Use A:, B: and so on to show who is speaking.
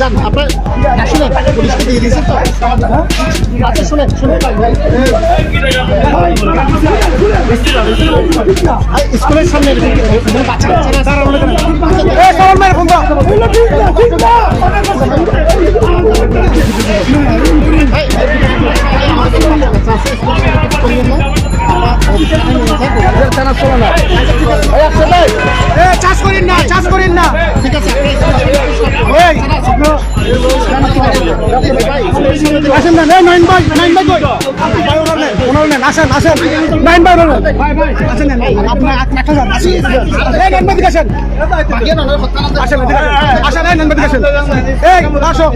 A: যান আপনার শুনেন পুলিশকে দিয়ে দিয়েছেন তো? আচ্ছা শুনেন শুনেন। স্কুলের সামনে বাচ্চা
B: এ চাষ করেন না চাষ করেন না।
A: ঠিক আছে
B: আসেন না নাইন ভাই নাইন ভাই কই ভাই ওনার নেন ওনার নেন আসেন আসেন নাইন ভাই ওনার ভাই ভাই আসেন নেন আপনার একটা যান আসেন এই নাইন ভাই আসেন আসেন। আসেন এই নাইন ভাই আসেন এই আসো